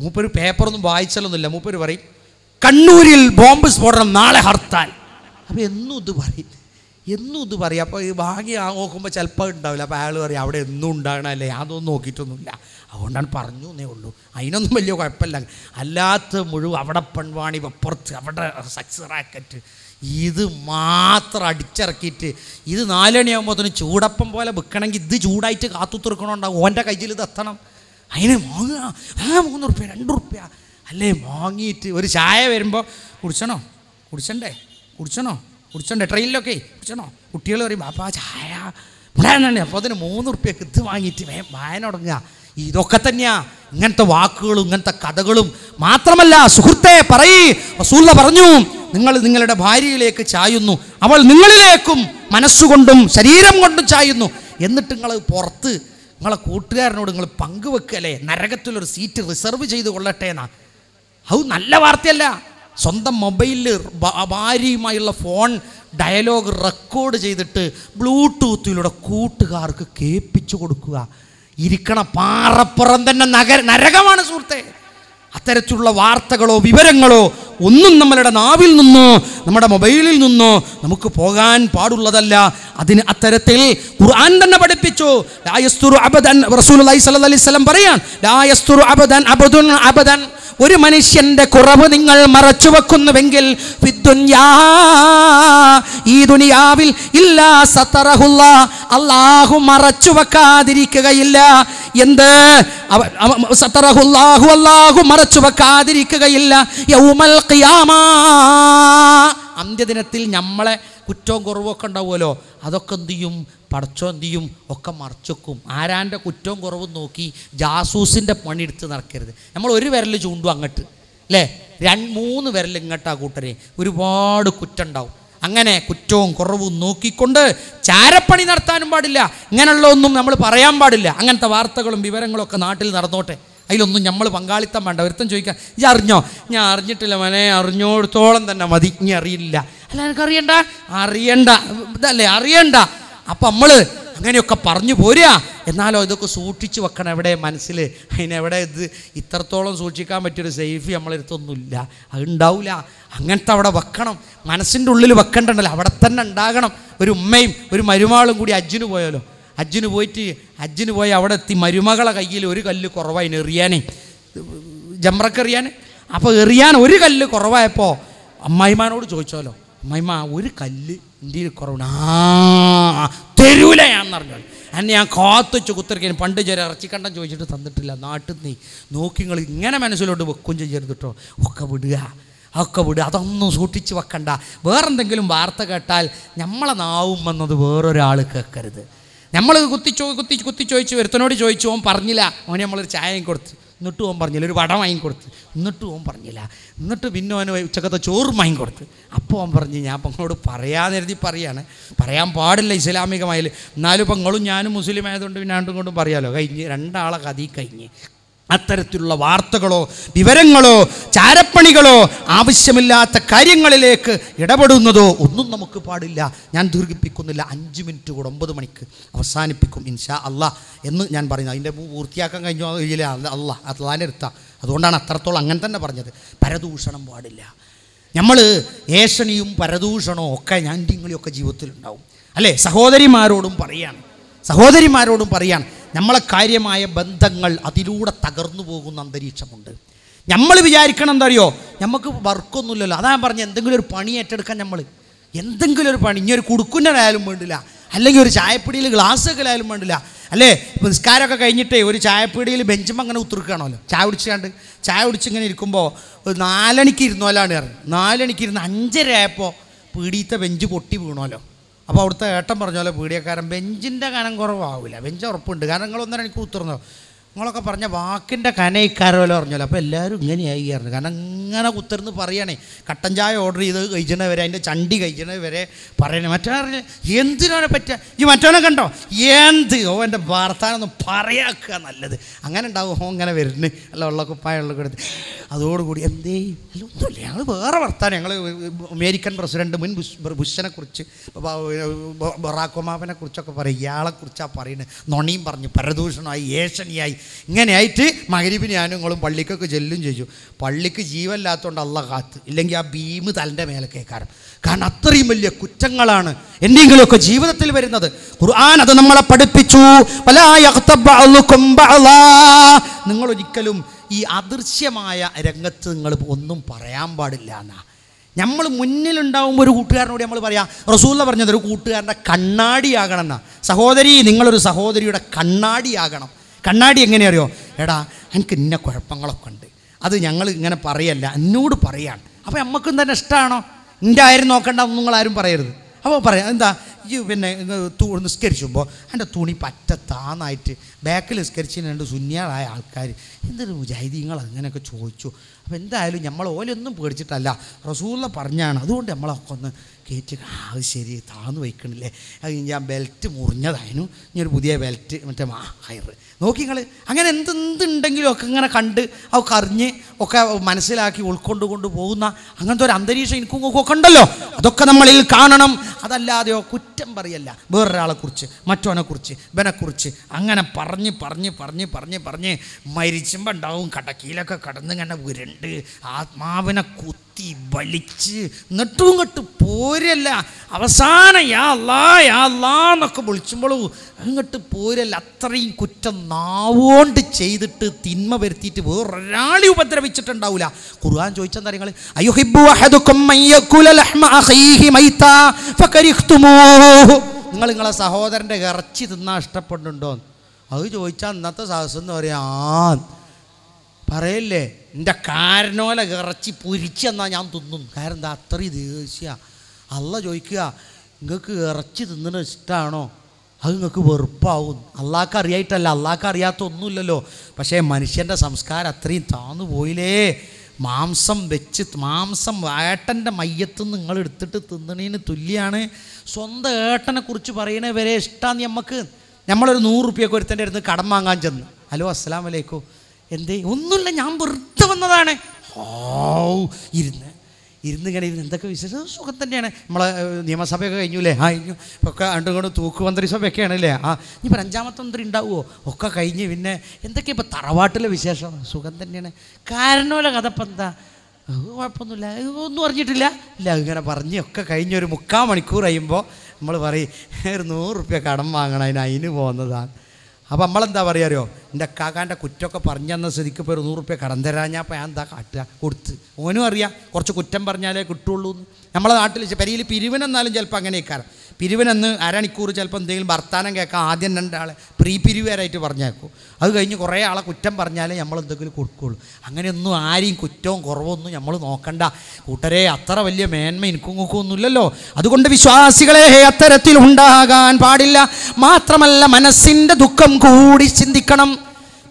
മൂപ്പര് പേപ്പറൊന്നും വായിച്ചാലൊന്നുമില്ല. മൂപ്പര് പറയും കണ്ണൂരിൽ ബോംബ് സ്ഫോടനം നാളെ ഹർത്താൽ. അപ്പോൾ എന്നും ഇത് പറയും. എന്നും ഇത് പറയും. അപ്പോൾ ഈ ഭാഗ്യം ആ നോക്കുമ്പോൾ ചിലപ്പോൾ ഉണ്ടാവില്ല. അപ്പോൾ അയാൾ പറയും അവിടെ എന്നും ഉണ്ടാകണമല്ലേ അതൊന്നും നോക്കിയിട്ടൊന്നുമില്ല. അതുകൊണ്ടാണ് പറഞ്ഞു എന്നേ ഉള്ളൂ. അതിനൊന്നും വലിയ കുഴപ്പമില്ല. അല്ലാത്ത മുഴുവൻ അവിടെ പെൺവാണി അപ്പുറത്ത് അവിടെ സക്സസ് റാക്കറ്റ് ഇത് മാത്രം അടിച്ചിറക്കിയിട്ട് ഇത് നാലണിയാകുമ്പോഴത്തേന് ചൂടപ്പം പോലെ വിൽക്കണമെങ്കിൽ ഇത് ചൂടായിട്ട് കാത്തു തീർക്കണമുണ്ടാകും ഓന്റെ കയ്യിൽ ഇത് എത്തണം? അതിന് വാങ്ങുക ആ മൂന്ന് റുപ്യ രണ്ട് റുപ്യ അല്ലേ വാങ്ങിയിട്ട് ഒരു ചായ വരുമ്പോൾ കുടിച്ചണോ? കുടിച്ചണ്ടേ? കുടിച്ചണോ? കുടിച്ചണ്ടേ? ട്രെയിനിലൊക്കെ കുടിച്ചണോ? കുട്ടികൾ പറയും ബാപ്പാ ചായ ഇവിടെ അപ്പോൾ അതിന് മൂന്ന് റുപ്യക്ക് ഇത് വാങ്ങിയിട്ട് വേ വായന തുടങ്ങുക. ഇതൊക്കെ തന്നെയാ. ഇങ്ങനത്തെ വാക്കുകളും ഇങ്ങനത്തെ കഥകളും മാത്രമല്ല സുഹൃത്തെ പറയ്. വസൂല പറഞ്ഞു നിങ്ങൾ നിങ്ങളുടെ ഭാര്യയിലേക്ക് ചായുന്നു. അവൾ നിങ്ങളിലേക്കും മനസ്സുകൊണ്ടും ശരീരം കൊണ്ടും ചായുന്നു. എന്നിട്ട് നിങ്ങൾ പുറത്ത് നിങ്ങളെ കൂട്ടുകാരനോട് നിങ്ങൾ പങ്കുവെക്കല്ലേ? നരകത്തിലൊരു സീറ്റ് റിസർവ് ചെയ്ത് കൊള്ളട്ടെ എന്നാ അത് നല്ല വാർത്തയല്ല. സ്വന്തം മൊബൈലിൽ ഭാര്യയുമായുള്ള ഫോൺ ഡയലോഗ് റെക്കോർഡ് ചെയ്തിട്ട് ബ്ലൂടൂത്തിലൂടെ കൂട്ടുകാർക്ക് കേൾപ്പിച്ചു കൊടുക്കുക. ഇരിക്കണ പാറപ്പുറം തന്നെ നഗര നരകമാണ് സുഹൃത്തെ. അത്തരത്തിലുള്ള വാർത്തകളോ വിവരങ്ങളോ ഒന്നും നമ്മളുടെ നാവിൽ നിന്നോ നമ്മുടെ മൊബൈലിൽ നിന്നോ നമുക്ക് പോകാൻ പാടുള്ളതല്ല. അതിന് അത്തരത്തിൽ ഖുർആൻ തന്നെ പഠിപ്പിച്ചു. ലായസ്തുറു അബദൻ റസൂൽ അലൈഹി സ്വലം പറയാൻ ലായസ്തുറു അബദൻ അബദുൻ അബദൻ. ഒരു മനുഷ്യന്റെ കുറവ് നിങ്ങൾ മറച്ചു വെക്കുന്നുവെങ്കിൽ ഈ ദുനിയാവിൽ ഇല്ലാ സത്തറഹുല്ല അള്ളാഹു മറച്ചു വെക്കാതിരിക്കുകയില്ല. എന്ത്? സത്തറഹുല്ലാഹു അള്ളാഹു മറച്ചു വെക്കാതിരിക്കുകയില്ല. യൗമൽ ഖിയാമ. അന്ത്യദിനത്തിൽ നമ്മളെ കുറ്റവും കുറവൊക്കെ ഉണ്ടാവുമല്ലോ. അതൊക്കെ എന്ത് ചെയ്യും? പടച്ചോ എന്ത് ചെയ്യും? ഒക്കെ മറച്ചൊക്കും. ആരാന്റെ കുറ്റവും കുറവും നോക്കി ജാസൂസിന്റെ പണിയെടുത്ത് നടക്കരുത്. നമ്മൾ ഒരു വിരൽ ചൂണ്ടു അങ്ങോട്ട്. അല്ലേ രണ്ട് മൂന്ന് വിരൽ ഇങ്ങോട്ടാ കൂട്ടരെ. ഒരുപാട് കുറ്റം ഉണ്ടാവും. അങ്ങനെ കുറ്റവും കുറവും നോക്കിക്കൊണ്ട് ചാരപ്പണി നടത്താനും പാടില്ല. ഇങ്ങനെയുള്ള ഒന്നും നമ്മൾ പറയാൻ പാടില്ല. അങ്ങനത്തെ വാർത്തകളും വിവരങ്ങളും ഒക്കെ നാട്ടിൽ നടന്നോട്ടെ. അതിലൊന്നും നമ്മൾ പങ്കാളിത്തം വേണ്ട. ഒരുത്തം ചോദിക്കാം ഈ അറിഞ്ഞോ? ഞാൻ അറിഞ്ഞിട്ടില്ല മനെ അറിഞ്ഞോടത്തോളം തന്നെ മതി. ഇനി അറിയില്ല. അല്ല എനിക്ക് അറിയണ്ട? അറിയണ്ട. ഇതല്ലേ അറിയണ്ട. അപ്പം നമ്മൾ അങ്ങനെയൊക്കെ പറഞ്ഞു പോരുക. എന്നാലോ ഇതൊക്കെ സൂക്ഷിച്ചു വെക്കണം എവിടെ മനസ്സിൽ. അതിനെവിടെ ഇത് ഇത്രത്തോളം സൂക്ഷിക്കാൻ പറ്റിയൊരു സേഫ് നമ്മളെടുത്തൊന്നുമില്ല അത് ഉണ്ടാവില്ല അങ്ങനത്തെ അവിടെ വെക്കണം. മനസ്സിന്റെ ഉള്ളിൽ വെക്കണ്ടല്ലോ അവിടെ തന്നെ ഉണ്ടാകണം. ഒരു ഉമ്മയും ഒരു മരുമാളും കൂടി അജ്ജിന് പോയാലോ. അജ്ജിന് പോയിട്ട് അജ്ജിന് പോയി അവിടെ എത്തി. മരുമകളെ കയ്യിൽ ഒരു കല്ല് കുറവായിന് എറിയാനേ. ജമ്രക്കെറിയാൻ അപ്പോൾ എറിയാൻ ഒരു കല്ല് കുറവായപ്പോൾ അമ്മായിമാനോട് ചോദിച്ചോലോ അമ്മായിമ്മ ഒരു കല്ല് ഇന്ത്യയിൽ കുറവുണ്ട്. ആ തരൂല ഞാൻ പറഞ്ഞു എന്നെ ഞാൻ കാത്തുവെച്ച് കുത്തിരിക്കാൻ പണ്ട് ചെറിയ ഇറച്ചിക്കണ്ടം ചോദിച്ചിട്ട് തന്നിട്ടില്ല. നാട്ടിൽ നീ നോക്കി നിങ്ങൾ ഇങ്ങനെ മനസ്സിലോട്ട് വെക്കും ചെയ്യരുത് കേട്ടോ ഒക്കെ വിടുക ഒക്കെ വിടുക. അതൊന്നും സൂക്ഷിച്ച് വെക്കണ്ട. വേറെന്തെങ്കിലും വാർത്ത കേട്ടാൽ നമ്മളെ നാവും വന്നത് വേറൊരാൾ കേൾക്കരുത്. നമ്മൾ കുത്തി കുത്തിച്ചോ കുത്തി കുത്തി ചോദിച്ചു ഒരുത്തനോട് ചോദിച്ചു ഓൻ പറഞ്ഞില്ല. അവന് നമ്മളൊരു ചായയും കൊടുത്ത്. എന്നിട്ട് ഓൻ പറഞ്ഞില്ല. ഒരു വടം വാങ്ങിക്കൊടുത്ത് എന്നിട്ട് ഓൻ പറഞ്ഞില്ല. എന്നിട്ട് പിന്നെ ഓന് ഉച്ചക്കത്തെ ചോറും വാങ്ങിക്കൊടുത്ത് അപ്പോൾ ഓൻ പറഞ്ഞ് ഞാൻ അപ്പം അങ്ങോട് പറയാൻ എഴുതി പറയാണ്. പറയാൻ പാടില്ല ഇസ്ലാമികമായാലും എന്നാലും ഇപ്പം നിങ്ങളും ഞാനും മുസ്ലിം ആയതുകൊണ്ട് പിന്നെ രണ്ടും കൊണ്ടും പറയാമല്ലോ കഴിഞ്ഞ് രണ്ടാളെ കഥ കഴിഞ്ഞ്. അത്തരത്തിലുള്ള വാർത്തകളോ വിവരങ്ങളോ ചാരപ്പണികളോ ആവശ്യമില്ലാത്ത കാര്യങ്ങളിലേക്ക് ഇടപെടുന്നതോ ഒന്നും നമുക്ക് പാടില്ല. ഞാൻ ദീർഘിപ്പിക്കുന്നില്ല. അഞ്ച് മിനിറ്റ് കൂടെ ഒമ്പത് മണിക്ക് അവസാനിപ്പിക്കും ഇൻഷാ അല്ല എന്ന് ഞാൻ പറയുന്നത് അതിന്റെ പൂർത്തിയാക്കാൻ കഴിഞ്ഞോ കഴിഞ്ഞില്ല അല്ല അതാണ് എടുത്ത അതുകൊണ്ടാണ് അത്രത്തോളം അങ്ങനെ തന്നെ പറഞ്ഞത്. പരദൂഷണം പാടില്ല. നമ്മൾ ഏഷണിയും പരദൂഷണവും ഒക്കെ ഞാൻ നിങ്ങളെയൊക്കെ ജീവിതത്തിലുണ്ടാവും. അല്ലേ? സഹോദരിമാരോടും പറയാണ്. സഹോദരിമാരോടും പറയാൻ നമ്മളെ കാര്യമായ ബന്ധങ്ങൾ അതിലൂടെ തകർന്നു പോകുന്ന അന്തരീക്ഷമുണ്ട്. നമ്മൾ വിചാരിക്കണം എന്താ അറിയോ നമുക്ക് വർക്കൊന്നുമില്ലല്ലോ. അതാ പറഞ്ഞ എന്തെങ്കിലും ഒരു പണി ഏറ്റെടുക്കാൻ നമ്മൾ. എന്തെങ്കിലും ഒരു പണി ഇനി ഒരു കുടുക്കുന്നതായാലും വേണ്ടില്ല. അല്ലെങ്കിൽ ഒരു ചായപ്പിടിയിൽ ഗ്ലാസ്സൊക്കെയായാലും വേണ്ടില്ല. അല്ലേ? നിസ്കാരമൊക്കെ കഴിഞ്ഞിട്ടേ ഒരു ചായപ്പീടിയിൽ ബെഞ്ചുമ്പോൾ അങ്ങനെ ഉത്തിർക്കുകയാണല്ലോ ചായ കുടിച്ചാണ്ട് ചായ കുടിച്ച് ഇങ്ങനെ ഇരിക്കുമ്പോൾ ഒരു നാലണിക്ക് ഇരുന്നോലാണ് പറഞ്ഞു. നാലണിക്ക് ഇരുന്ന് അഞ്ചര ആയപ്പോൾ പീടിയത്തെ ബെഞ്ച് പൊട്ടി വീണോലോ. അപ്പോൾ അവിടുത്തെ ഏട്ടൻ പറഞ്ഞ പോലെ പീടിയക്കാരൻ ബെഞ്ചിന്റെ കനം കുറവാവില്ല ബെഞ്ച് ഉറപ്പുണ്ട്. കാരണം നിങ്ങളൊന്നര എനിക്ക് ഉത്തർന്നോ നിങ്ങളൊക്കെ പറഞ്ഞ വാക്കിന്റെ കനയിക്കാരോലോ പറഞ്ഞല്ലോ അപ്പോൾ എല്ലാവരും ഇങ്ങനെയായി ആയിരുന്നു കാരണം അങ്ങനെ കുത്തരുന്ന് പറയണേ. കട്ടൻ ചായ ഓർഡർ ചെയ്ത് കഴിച്ചണ വരെ അതിന്റെ ചണ്ടി കഴിച്ചണ വരെ പറയണേ. മറ്റേ എന്തിനാണ് പറ്റുക ഈ മറ്റവനെ കണ്ടോ? എന്ത്? ഓ എന്റെ ഭർത്താനൊന്നും പറയാക്കുക നല്ലത്. അങ്ങനെ ഉണ്ടാവും. ഓ ഇങ്ങനെ വരുന്നു. അല്ല ഉള്ള കുപ്പായുള്ള കൊടുത്ത് അതോടുകൂടി എന്തേ? അല്ല ഒന്നുമില്ല. ഞങ്ങൾ വേറെ വർത്താനം. ഞങ്ങൾ അമേരിക്കൻ പ്രസിഡന്റ് മുൻ ബുഷ് ബുഷനെ കുറിച്ച് ബറാക് ഒമാബിനെ കുറിച്ചൊക്കെ പറയും. ഇയാളെ കുറിച്ചാണ് പറയുന്നത് നൊണിയും പറഞ്ഞു പരദൂഷണമായി ഏഷണിയായി. ഇങ്ങനെയായിട്ട് മകരിബിന് ഞാനും നിങ്ങളും പള്ളിക്കൊക്കെ ചെല്ലും ചെയ്തു. പള്ളിക്ക് ജീവനില്ലാത്തതുകൊണ്ട് അല്ല കാത്ത്. ഇല്ലെങ്കിൽ ആ ഭീമ് തലന്റെ മേലെ കേൾക്കാറ് കാരണം അത്രയും വലിയ കുറ്റങ്ങളാണ് എന്തെങ്കിലുമൊക്കെ ജീവിതത്തിൽ വരുന്നത്. ഖുർആൻ അത് നമ്മളെ പഠിപ്പിച്ചു. നിങ്ങൾ ഒരിക്കലും ഈ അദൃശ്യമായ രംഗത്ത് നിങ്ങൾ ഒന്നും പറയാൻ പാടില്ല എന്നാ. നമ്മൾ മുന്നിലുണ്ടാവുമ്പോൾ ഒരു കൂട്ടുകാരനോട് നമ്മൾ പറയാം റസൂല്ല പറഞ്ഞത് ഒരു കൂട്ടുകാരന്റെ കണ്ണാടിയാകണം എന്നാ. സഹോദരി നിങ്ങളൊരു സഹോദരിയുടെ കണ്ണാടിയാകണം. കണ്ണാടി എങ്ങനെ അറിയോ എടാ എനിക്ക് ഇന്ന കുഴപ്പങ്ങളൊക്കെ ഉണ്ട്. അത് ഞങ്ങൾ ഇങ്ങനെ പറയല്ല എന്നോട് പറയാണ്. അപ്പോൾ നമുക്കും തന്നെ ഇഷ്ടമാണോ എന്റെ ആരും നോക്കണ്ട നിങ്ങളാരും പറയരുത്. അപ്പോൾ പറയാം എന്താ ഈ പിന്നെ നിസ്കരിച്ചുമ്പോൾ എന്റെ തുണി പറ്റ താന്നായിട്ട് ബാക്കിൽ നിസ്കരിച്ച് രണ്ട് സുന്യാളായ ആൾക്കാർ എന്തൊരു മുജാഹിദീങ്ങൾ അങ്ങനെയൊക്കെ ചോദിച്ചു. അപ്പോൾ എന്തായാലും നമ്മൾ ഓലൊന്നും പേടിച്ചിട്ടല്ല. റസൂല പറഞ്ഞാണ്. അതുകൊണ്ട് നമ്മളൊക്കെ ഒന്ന് കയറ്റി അത് ശരി താന്ന് വയ്ക്കണില്ലേ. അത് ഞാൻ ബെൽറ്റ് മുറിഞ്ഞതായിരുന്നു ഇനി ഒരു പുതിയ ബെൽറ്റ് മറ്റേ മാ ഹയറ്. നോക്കി നിങ്ങൾ അങ്ങനെ എന്തെന്തുണ്ടെങ്കിലും ഒക്കെ ഇങ്ങനെ കണ്ട് അവർക്ക് അറിഞ്ഞ് ഒക്കെ മനസ്സിലാക്കി ഉൾക്കൊണ്ട് കൊണ്ട് പോകുന്ന അങ്ങനത്തെ ഒരു അന്തരീക്ഷം എനിക്കും ഒക്കെ ഉണ്ടല്ലോ. അതൊക്കെ നമ്മളിൽ കാണണം. അതല്ലാതെയോ കുറ്റം പറയല്ല. വേറൊരാളെ കുറിച്ച് കുറിച്ച് ഇവനെക്കുറിച്ച് അങ്ങനെ പറഞ്ഞ് പറഞ്ഞ് പറഞ്ഞ് പറഞ്ഞ് പറഞ്ഞ് മരിച്ചുമ്പോൾ ഉണ്ടാവും കടക്കിയിലൊക്കെ കടന്ന് ഇങ്ങനെ ഉരുണ്ട് ആത്മാവിനെ കുത്തി വലിച്ച് എന്നിട്ടും ഇങ്ങോട്ട് പോരല്ല. അവസാനം യാ അല്ലാ യാ അല്ലാ എന്നൊക്കെ വിളിച്ചുമ്പോഴും അങ്ങോട്ട് പോരല്ല. അത്രയും കുറ്റം നാവോണ്ട് ചെയ്തിട്ട് തിന്മ വരുത്തിയിട്ട് വേറൊരാളി ഉപദ്രവിച്ചിട്ടുണ്ടാവില്ല ഖുർആൻ ചോദിച്ചാൽ ഫകരിഹ്തുമൂഹു നിങ്ങൾ നിങ്ങളെ സഹോദരന്റെ ഇറച്ചി തിന്നാൻ ഇഷ്ടപ്പെടുന്നുണ്ടോ? അത് ചോദിച്ചാൽ ഇന്നത്തെ സാഹസം എന്ന് പറയാ. പറയല്ലേ എന്റെ കാരനോല ഇറച്ചി പൊരിച്ചെന്നാ ഞാൻ തിന്നും. കാരണം എന്താ അത്രയും ദേഷ്യ. അല്ല ചോദിക്കുക നിങ്ങൾക്ക് ഇറച്ചി തിന്നുന്നത് ഇഷ്ടമാണോ അത് നിങ്ങൾക്ക് വെറുപ്പാവും. അള്ളാഹ്ക്ക് അറിയായിട്ടല്ല അള്ളാഹ്ക്ക് അറിയാത്ത ഒന്നുമില്ലല്ലോ പക്ഷേ മനുഷ്യന്റെ സംസ്കാരം അത്രയും താന്നു പോയില്ലേ. മാംസം വെച്ച് മാംസം ഏട്ടന്റെ മയ്യത്ത് നിങ്ങൾ എടുത്തിട്ട് തിന്നണേന് തുല്യമാണ് സ്വന്തം ഏട്ടനെ കുറിച്ച് പറയണ വരെ ഇഷ്ടമാണ് നമുക്ക് നമ്മളൊരു നൂറ് റുപ്യൊക്കെ ഒരുത്തന്റെ അടുത്ത് കടം വാങ്ങാൻ ചെന്ന്. ഹലോ അസ്സലാം വലൈക്കോ എന്തേ? ഒന്നുമില്ല ഞാൻ വെറുതെ വന്നതാണ്. ഓ ഇരുന്ന് ഇരുന്ന് ഇങ്ങനെ എന്തൊക്കെ വിശേഷം? സുഖം തന്നെയാണ്. നമ്മളെ നിയമസഭയൊക്കെ കഴിഞ്ഞൂലേ? ആ കഴിഞ്ഞു ഒക്കെ രണ്ടും തൂക്ക് തൂക്കുമന്ത്രി സഭയൊക്കെയാണ് അല്ലേ ആ ഇനിയിപ്പോൾ അഞ്ചാമത്തെ മന്ത്രി ഉണ്ടാവുമോ ഒക്കെ കഴിഞ്ഞ് പിന്നെ എന്തൊക്കെയാ ഇപ്പോൾ തറവാട്ടിലെ വിശേഷം? സുഖം തന്നെയാണ്. കാരണമല്ല കഥ ഇപ്പം എന്താ? കുഴപ്പമൊന്നുമില്ല. ഒന്നും അറിഞ്ഞിട്ടില്ല. ഇല്ല ഇങ്ങനെ പറഞ്ഞ് ഒക്കെ കഴിഞ്ഞൊരു മുക്കാൽ മണിക്കൂർ കഴിയുമ്പോൾ നമ്മൾ പറയും ഒരു നൂറ് റുപ്യ കടം വാങ്ങണം. അതിന് അതിന് പോകുന്നതാണ്. അപ്പോൾ നമ്മളെന്താ പറയാമോ എന്റെ കാക്കാന്റെ കുറ്റമൊക്കെ പറഞ്ഞു തന്ന സ്ഥിതിക്ക് ഇപ്പോൾ ഒരു നൂറ് റുപ്യ കടം തരാൻ ഞാൻ അപ്പോൾ ഞാൻ എന്താ കാട്ടുക? കൊടുത്ത്. ഓനും അറിയാം. കുറച്ച് കുറ്റം പറഞ്ഞാലേ കിട്ടുള്ളൂ എന്ന്. നമ്മളെ നാട്ടിൽ പെരിയിൽ പിരിവിനെന്നാലും ചിലപ്പോൾ അങ്ങനെയൊക്കെ പിരിവിനെന്ന് അരമണിക്കൂർ ചിലപ്പോൾ എന്തെങ്കിലും വർത്താനം കേൾക്കാം ആദ്യം രണ്ടാളെ പ്രീ പിരിവുകാരായിട്ട് പറഞ്ഞേക്കും. അത് കഴിഞ്ഞ് കുറേ ആളെ കുറ്റം പറഞ്ഞാലേ നമ്മൾ എന്തെങ്കിലും കൊടുക്കുകയുള്ളൂ. അങ്ങനെയൊന്നും ആരെയും കുറ്റവും കുറവൊന്നും നമ്മൾ നോക്കണ്ട. കൂട്ടരെ അത്ര വലിയ മേന്മ എനിക്കും ഒന്നുമില്ലല്ലോ. അതുകൊണ്ട് വിശ്വാസികളെ അത്തരത്തിൽ ഉണ്ടാകാൻ പാടില്ല. മാത്രമല്ല മനസ്സിന്റെ ദുഃഖം കൂടി ചിന്തിക്കണം.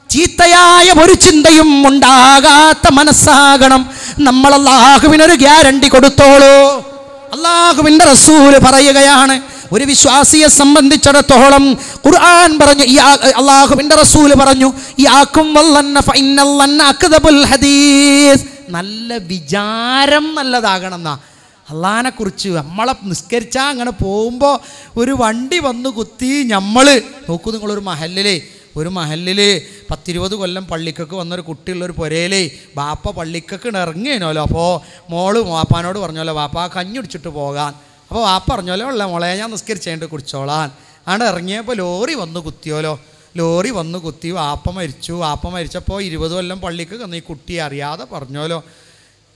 ചീത്തയായ ഒരു ചിന്തയും ഉണ്ടാകാത്ത മനസ്സാകണം. നമ്മൾ ഗ്യാരണ്ടി കൊടുത്തോളൂ. അള്ളാഹുവിന്റെ റസൂൽ പറയുകയാണ് ഒരു വിശ്വാസിയെ സംബന്ധിച്ചിടത്തോളം ഖുർആൻ പറഞ്ഞു ഈ അള്ളാഹുവിന്റെ റസൂൽ പറഞ്ഞു ഈ അക്ദബുൽ ഹദീസ്. നല്ല വിചാരം നല്ലതാകണം എന്നാ അള്ളഹാനെ കുറിച്ച് നമ്മളെ നിസ്കരിച്ചാൽ അങ്ങനെ പോകുമ്പോൾ ഒരു വണ്ടി വന്ന് കുത്തി നമ്മൾ നോക്കൂ നിങ്ങളൊരു മഹലിലേ ഒരു മഹലിൽ പത്തിരുപത് കൊല്ലം പള്ളിക്കൊക്കെ വന്നൊരു കുട്ടിയുള്ളൊരു പുരയിലെ ബാപ്പ പള്ളിക്കൊക്കെ ഇറങ്ങിയനോലോ. അപ്പോൾ മോൾ വാപ്പാനോട് പറഞ്ഞോലോ വാപ്പ കഞ്ഞുടിച്ചിട്ട് പോകാൻ. അപ്പോൾ വാപ്പ പറഞ്ഞോലോ ഉള്ള മോളെ ഞാൻ നിസ്കരിച്ചേണ്ട് കുടിച്ചോളാൻ. ആണ് ഇറങ്ങിയപ്പോൾ ലോറി വന്ന് കുത്തിയോലോ. ലോറി വന്ന് കുത്തി വാപ്പ മരിച്ചു. വാപ്പ മരിച്ചപ്പോൾ ഇരുപത് കൊല്ലം പള്ളിക്ക് വന്ന് ഈ കുട്ടി അറിയാതെ പറഞ്ഞോലോ.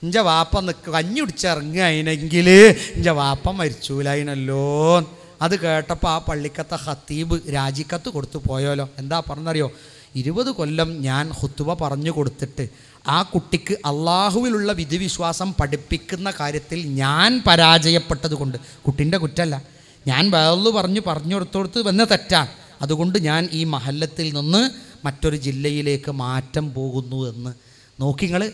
ഇഞ്ച വാപ്പ നിൽക്ക് കഞ്ഞി കുടിച്ചിറങ്ങുക അതിനെങ്കിൽ ഇഞ്ച വാപ്പ മരിച്ചൂലായിനല്ലോ അത് കേട്ടപ്പോൾ ആ പള്ളിക്കത്തെ ഹത്തീബ് രാജിക്കത്ത് കൊടുത്തു പോയാലോ. എന്താ പറഞ്ഞറിയോ? ഇരുപത് കൊല്ലം ഞാൻ ഹുത്തുവ പറഞ്ഞു കൊടുത്തിട്ട് ആ കുട്ടിക്ക് അള്ളാഹുവിലുള്ള വിധിവിശ്വാസം പഠിപ്പിക്കുന്ന കാര്യത്തിൽ ഞാൻ പരാജയപ്പെട്ടത് കൊണ്ട് കുട്ടിന്റെ കുറ്റമല്ല ഞാൻ വേറൊന്ന് പറഞ്ഞു പറഞ്ഞു കൊടുത്തോടുത്ത് വന്ന തെറ്റാണ് അതുകൊണ്ട് ഞാൻ ഈ മഹല്ലത്തിൽ നിന്ന് മറ്റൊരു ജില്ലയിലേക്ക് മാറ്റം പോകുന്നു എന്ന്. നോക്കിങ്ങൾ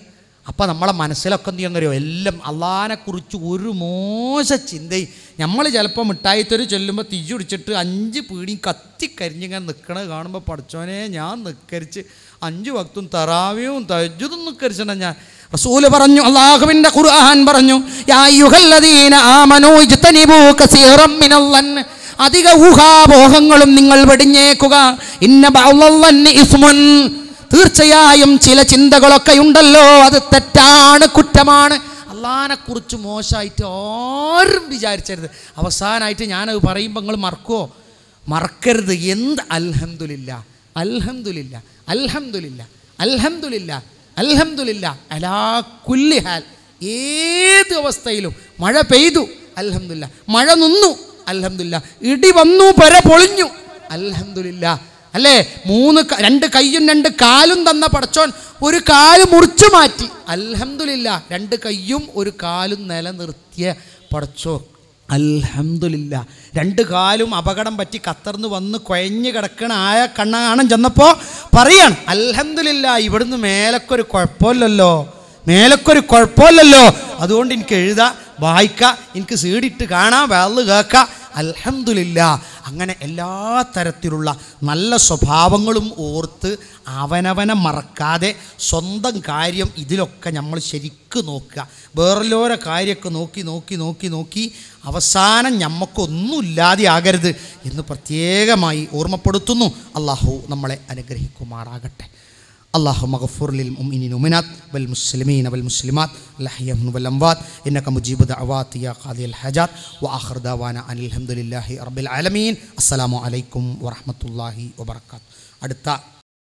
അപ്പോൾ നമ്മളെ മനസ്സിലൊക്കെ എന്ത് ചെയ്യുന്നറിയോ? എല്ലാം അള്ളഹാനെക്കുറിച്ച് ഒരു മോശ ചിന്തയും. നമ്മൾ ചിലപ്പോൾ മിഠായിത്തൊരു ചൊല്ലുമ്പോൾ തിരിച്ചു പിടിച്ചിട്ട് അഞ്ച് പീടിയും കത്തിക്കരിഞ്ഞിങ്ങനെ നിൽക്കണത് കാണുമ്പോൾ പഠിച്ചോനെ ഞാൻ നിക്കരിച്ച് അഞ്ച് ഭക്തും തറാവിയും തജ്ജുതും നിക്കരിച്ചിട്ടുണ്ട് ഞാൻ. റസൂൽ പറഞ്ഞു അള്ളാഹുവിന്റെ ഖുർആൻ പറഞ്ഞു അധിക ഊഹാപോഹങ്ങളും നിങ്ങൾ വെടിഞ്ഞേക്കുക. ഇന്ന ഇസ്മുൻ. തീർച്ചയായും ചില ചിന്തകളൊക്കെ ഉണ്ടല്ലോ. അത് തെറ്റാണ് കുറ്റമാണ്. അള്ളഹാനെ കുറിച്ച് മോശമായിട്ട് ആരും വിചാരിച്ചരുത്. അവസാനമായിട്ട് ഞാനത് പറയുമ്പോൾ നിങ്ങൾ മറക്കുമോ മറക്കരുത്. എന്ത് അൽഹംദുലില്ല. അൽഹംദുലില്ല. അൽഹംദുലില്ല. അൽഹംദുലില്ല. അൽഹംദുലില്ല. അലാ കുല്ലി ഹാൽ. ഏത് അവസ്ഥയിലും മഴ പെയ്തു. അൽഹംദുലില്ല. മഴ നിന്നു. അൽഹംദുലില്ല. ഇടി വന്നു പര പൊളിഞ്ഞു. അൽഹംദുലില്ല. അല്ലേ? മൂന്ന് രണ്ട് കൈയും രണ്ട് കാലും തന്ന പടച്ചോൻ ഒരു കാൽ മുറിച്ചു മാറ്റി. അൽഹമില്ല രണ്ട് കൈയും ഒരു കാലും നിലനിർത്തിയ പടച്ചോ അൽഹമില്ല രണ്ട് കാലും അപകടം പറ്റി കത്തർന്ന് വന്ന് കുഴഞ്ഞു കിടക്കണ ആയ കണ്ണാണം ചെന്നപ്പോൾ പറയാണ് അൽഹംദുലില്ല ഇവിടുന്ന് മേലക്കൊരു കുഴപ്പമില്ലല്ലോ. മേലക്കൊരു കുഴപ്പമില്ലല്ലോ. അതുകൊണ്ട് എനിക്ക് എഴുതാ വായിക്കാം എനിക്ക് സീഡിട്ട് കാണാം വെള്ള് കേൾക്കാം. അൽഹംദുലില്ല അങ്ങനെ എല്ലാ തരത്തിലുള്ള നല്ല സ്വഭാവങ്ങളും ഓർത്ത് അവനവനെ മറക്കാതെ സ്വന്തം കാര്യം ഇതിലൊക്കെ നമ്മൾ ശരിക്ക് നോക്കുക. വേറെല്ലോരെ കാര്യമൊക്കെ നോക്കി നോക്കി നോക്കി നോക്കി അവസാനം ഞമ്മക്കൊന്നുമില്ലാതെ ആകരുത് എന്ന് പ്രത്യേകമായി ഓർമ്മപ്പെടുത്തുന്നു. അള്ളാഹു നമ്മളെ അനുഗ്രഹിക്കുമാറാകട്ടെ. اللهم اغفر للمؤمنين والمؤمنات والمسلمين والمسلمات الأحياء والأموات إنك مجيب دعوات يا قاضي الحاجات وآخر دعوانا أن الحمد لله رب العالمين السلام عليكم ورحمة الله وبركاته അടുത്ത